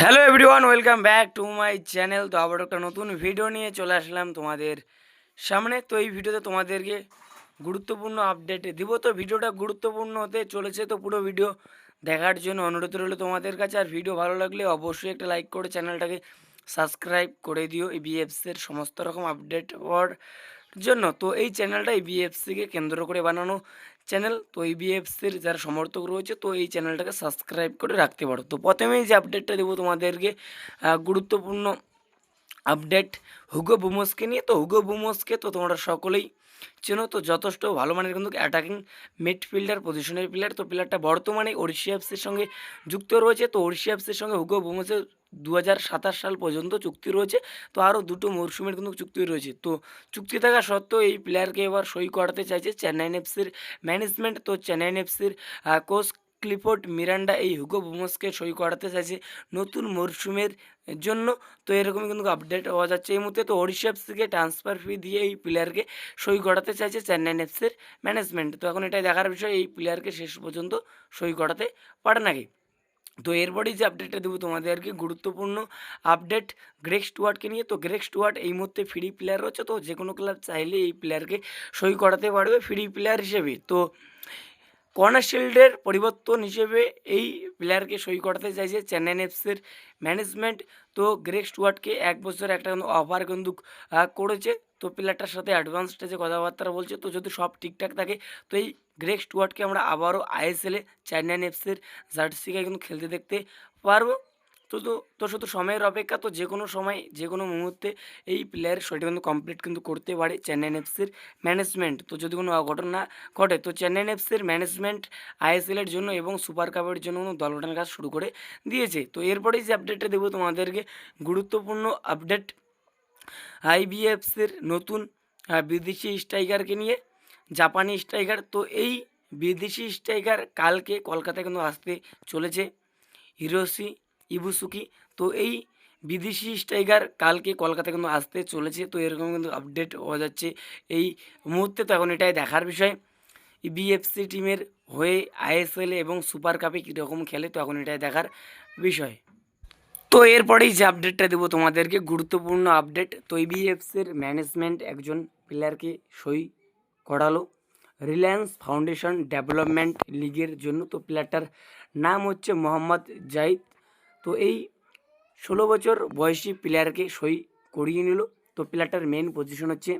Hello everyone welcome back to my channel তো আবার একটা নতুন ভিডিও নিয়ে চলে আসলাম তোমাদের সামনে। তো এই ভিডিওতে তোমাদেরকে গুরুত্বপূর্ণ আপডেট দিব। তো ভিডিওটা গুরুত্বপূর্ণ হতে চলেছে তো পুরো ভিডিও দেখার জন্য অনুরোধ রইল তোমাদের কাছে। আর ভিডিও ভালো লাগলে অবশ্যই একটা লাইক করে চ্যানেলটাকে সাবস্ক্রাইব করে দিও। এই বিএফসির সমস্ত রকম আপডেট হওয়ার জন্য। তো এই চ্যানেলটা এই বিএফসিকে কেন্দ্র করে বানানো। চ্যানেল তো এই বিএফসির যারা সমর্থক রয়েছে, তো এই চ্যানেলটাকে সাবস্ক্রাইব করে রাখতে পারো। তো প্রথমেই যে আপডেটটা দেবো তোমাদেরকে গুরুত্বপূর্ণ আপডেট হুগো বুমসকে নিয়ে। তো হুগো বুমসকে তো তোমরা সকলেই চেনো তো যথেষ্ট ভালো মানের কিন্তু অ্যাটাকিং মিডফিল্ডার পজিশনের প্লেয়ার তো প্লেয়ারটা বর্তমানে ওড়িশা এফসির সঙ্গে যুক্ত রয়েছে। তো ওড়িশা এফসির সঙ্গে হুগো বোমসের দু হাজার সাতাশ সাল পর্যন্ত চুক্তি রয়েছে। তো আরও দুটো মরশুমের কিন্তু চুক্তি রয়েছে। তো চুক্তি থাকা সত্ত্বেও এই প্লেয়ারকে এবার সই করাতে চাইছে চেন্নাইন এফসির ম্যানেজমেন্ট তো চেন্নাইন এফসির কোচ ক্লিফোর্ড মিরান্ডা এই হুগো বুমোসকে সই করাতে চাইছে নতুন মরশুমের জন্য। তো এরকমই কিন্তু আপডেট হওয়া যাচ্ছে। এই মুহূর্তে তো ওড়িশা এফসিকে ট্রান্সফার ফি দিয়ে এই প্লেয়ারকে সই করাতে চাইছে চেন্নাইন এফসির ম্যানেজমেন্ট তো এখন এটাই দেখার বিষয়, এই প্লেয়ারকে শেষ পর্যন্ত সই করাতে পারে নাকি? তো এরপরেই যে আপডেটটা দেবো তোমাদেরকে গুরুত্বপূর্ণ আপডেট গ্রেক স্টুয়ার্টকে নিয়ে। তো গ্রেক স্টুয়ার্ট এই মুহূর্তে ফ্রি প্লেয়ার রয়েছে। তো যে কোনো ক্লাব চাইলে এই প্লেয়ারকে সই করাতে পারবে ফ্রি প্লেয়ার হিসেবে। তো কর্নার শিল্ডের পরিবর্তন হিসেবে এই প্লেয়ারকে সই করাতে চাইছে চেন্নাইন এফসির ম্যানেজমেন্ট তো গ্রেক স্টুয়ার্টকে এক বছর একটা কিন্তু অফার কিন্তু করেছে। তো প্লেয়ারটার সাথে অ্যাডভান্স স্টেজে কথাবার্তা বলছে, তো যদি সব ঠিকঠাক থাকে, তো এই গ্রেক স্টুয়ার্টকে আমরা আবারও আইএসএলে চেন্নাইন এফসির জার্সিকে কিন্তু খেলতে দেখতে পারব। তো তো শুধু সময়ের অপেক্ষা তো যে কোনো সময়, যে কোনো মুহূর্তে এই প্লেয়ার সইটা কিন্তু কমপ্লিট কিন্তু করতে পারে চেন্নাইন এফসির ম্যানেজমেন্ট তো যদি কোনো অঘটনা ঘটে, তো চেন্নাইন এফসির ম্যানেজমেন্ট আইএসএলের জন্য এবং সুপার কাপের জন্য দল গঠনের কাজ শুরু করে দিয়েছে। তো এরপরেই যে আপডেটটা দেবো তোমাদেরকে, গুরুত্বপূর্ণ আপডেট আইবিএফসির নতুন বিদেশি স্ট্রাইকারকে নিয়ে জাপানি স্ট্রাইকার তো এই বিদেশি স্ট্রাইকার কালকে কলকাতায় কিন্তু আসতে চলেছে হিরোসি ইবুসুকি। তো এই বিদেশি স্ট্রাইকার কালকে কলকাতায় কিন্তু আসতে চলেছে। তো এরকম কিন্তু আপডেট হওয়া যাচ্ছে। এই মুহূর্তে তো এখন এটাই দেখার বিষয়। বিএফসি টিমের হয়ে আইএসএল এবং সুপার কাপে কীরকম খেলে তো এখন এটাই দেখার বিষয়। তো এরপরেই যে আপডেটটা দেবো তোমাদেরকে, গুরুত্বপূর্ণ আপডেট তো বিএফসির ম্যানেজমেন্ট একজন প্লেয়ারকে সই করালো। রিলায়েন্স ফাউন্ডেশন ডেভেলপমেন্ট লিগের জন্য। তো প্লেয়ারটার নাম হচ্ছে মোহাম্মদ জাহিদ। তো এই ষোলো বছর বয়সী প্লেয়ারকে সই করিয়ে নিল। তো প্লেয়ারটার মেন পজিশন হচ্ছে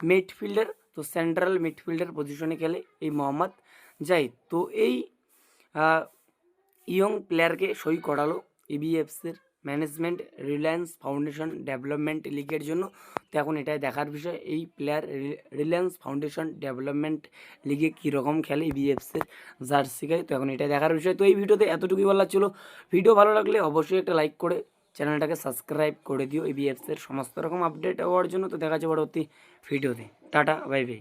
মিডফিল্ডার তো সেন্ট্রাল মিডফিল্ডার পজিশনে খেলে এই মোহাম্মদ জাহিদ। তো এই ইয়ং প্লেয়ারকে সই করালো ইবিএফসির ম্যানেজমেন্ট রিলায়েন্স ফাউন্ডেশন ডেভেলপমেন্ট লিগের জন্য। তো এখন এটাই দেখার বিষয়, এই প্লেয়ার রিলায়েন্স ফাউন্ডেশন ডেভেলপমেন্ট লিগে কীরকম খেলে ইবিএফসির জার্সি গায়ে তো এখন এটাই দেখার বিষয়। তো এই ভিডিওতে এতটুকুই বলার ছিল। ভিডিও ভালো লাগলে অবশ্যই একটা লাইক করে চ্যানেলটাকে সাবস্ক্রাইব করে দিও। ইবিএফসির সমস্ত রকম আপডেট হওয়ার জন্য। তো দেখা যাচ্ছে পরবর্তী ভিডিওতে। Tata bye bye